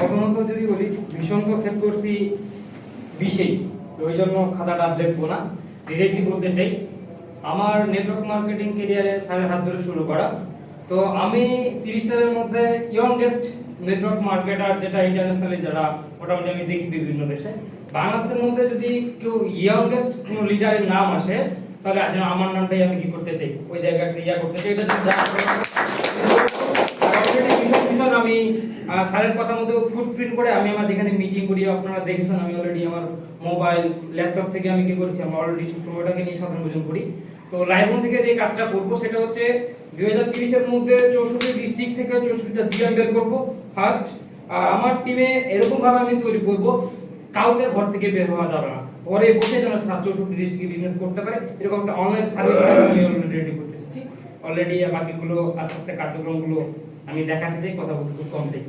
প্রথমত যদি বলি সেট করছি বিশেই ওই জন্য খাতাটা দেখব না। ডিরেক্টলি বলতে চাই, আমার নেটওয়ার্ক মার্কেটিং স্যারের হাত ধরে শুরু করা। তো আমি তিরিশ সালের মধ্যে ইয়ংগেস্ট নেটওয়ার্ক মার্কেটার যেটা ইন্টারন্যাশনালি যারা, মোটামুটি আমি দেখি বিভিন্ন দেশে। বাংলাদেশের মধ্যে যদি কেউ ইয়ংগেস্ট কোনো লিডারের নাম আসে, তাহলে আমার নামটাই আমি কি করতে চাই? ওই জায়গাতে ইয়া করতে চাই। এটা আমি স্যারের কথা মতো ফুটপ্রিন্ট করে আমি আমার যেখানে মিটিং করি, আপনারা দেখেছেন আমি অলরেডি আমার মোবাইল ল্যাপটপ থেকে আমি কি করছি আমি অলরেডি সব সময়টাকে নিয়ে সাধারণ ভোজন করি। তো লাইভন থেকে যে কাজটা করব সেটা হচ্ছে দুই হাজার তিরিশের মধ্যে চৌষট্টি ডিস্ট্রিক্ট থেকে চৌষট্টিটা জিএম বের করব। ফার্স্ট আমার টিমে এরকম ভাবে আমি তৈরি করব, কাউকে ঘর থেকে বের হওয়া যাবে না। ঘরে বসে যেন সাত চৌষট্টি ডিস্ট্রিক্টে বিজনেস করতে পারে, এরকম একটা অনলাইন সার্ভিস আমি অলরেডি রেডি করতে অলরেডি বাকিগুলো আস্তে আস্তে কার্যক্রমগুলো আমি দেখাতে চাই কথা বলতে খুব কম চাই।